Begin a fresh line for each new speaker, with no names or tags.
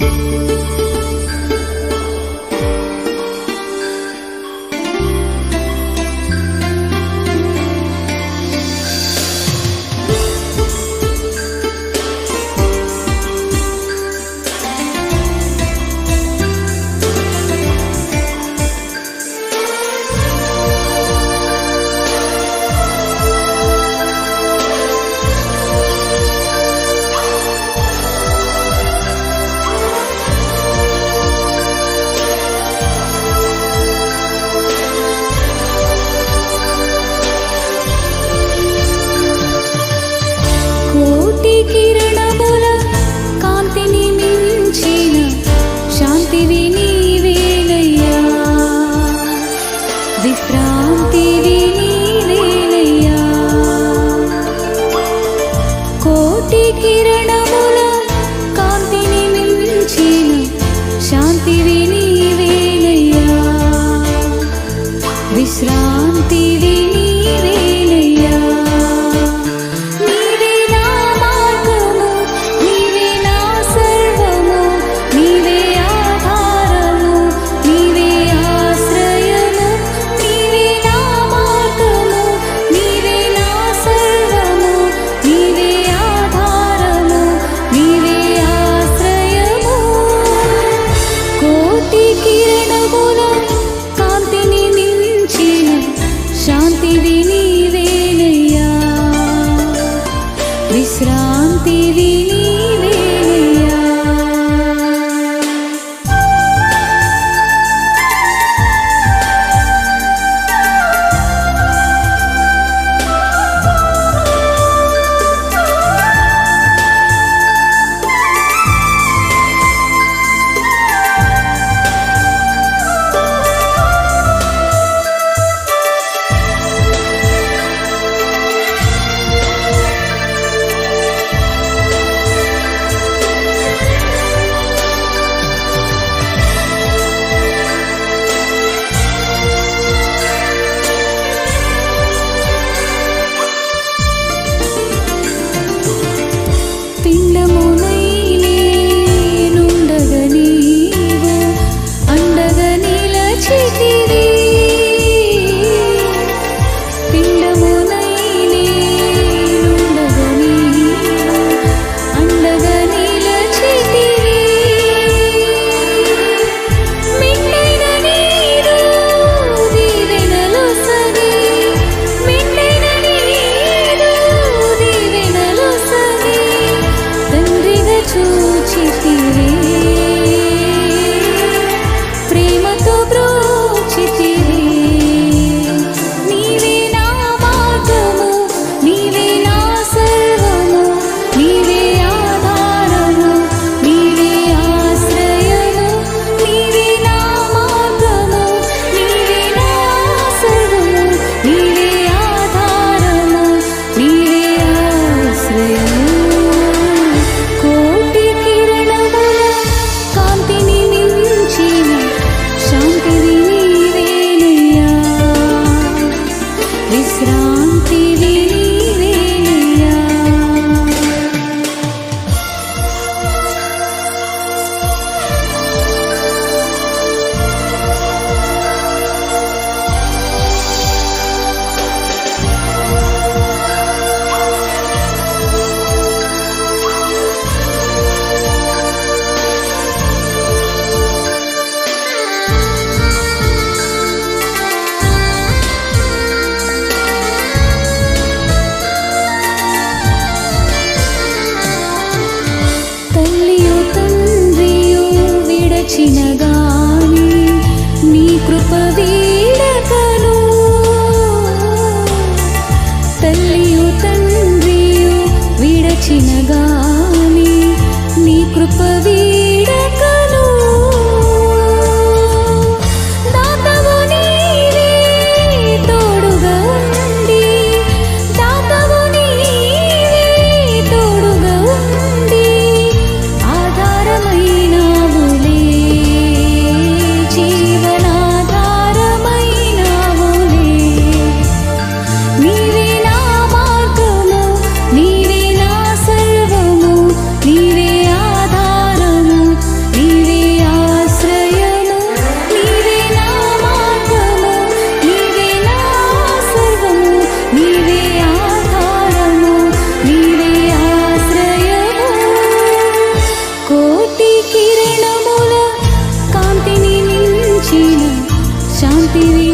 Ooh. కిరణముల కాంతిని మించిన శాంతివి నీవేనయ్యా. విశ్రాంతివి देवी வீட శాంతివి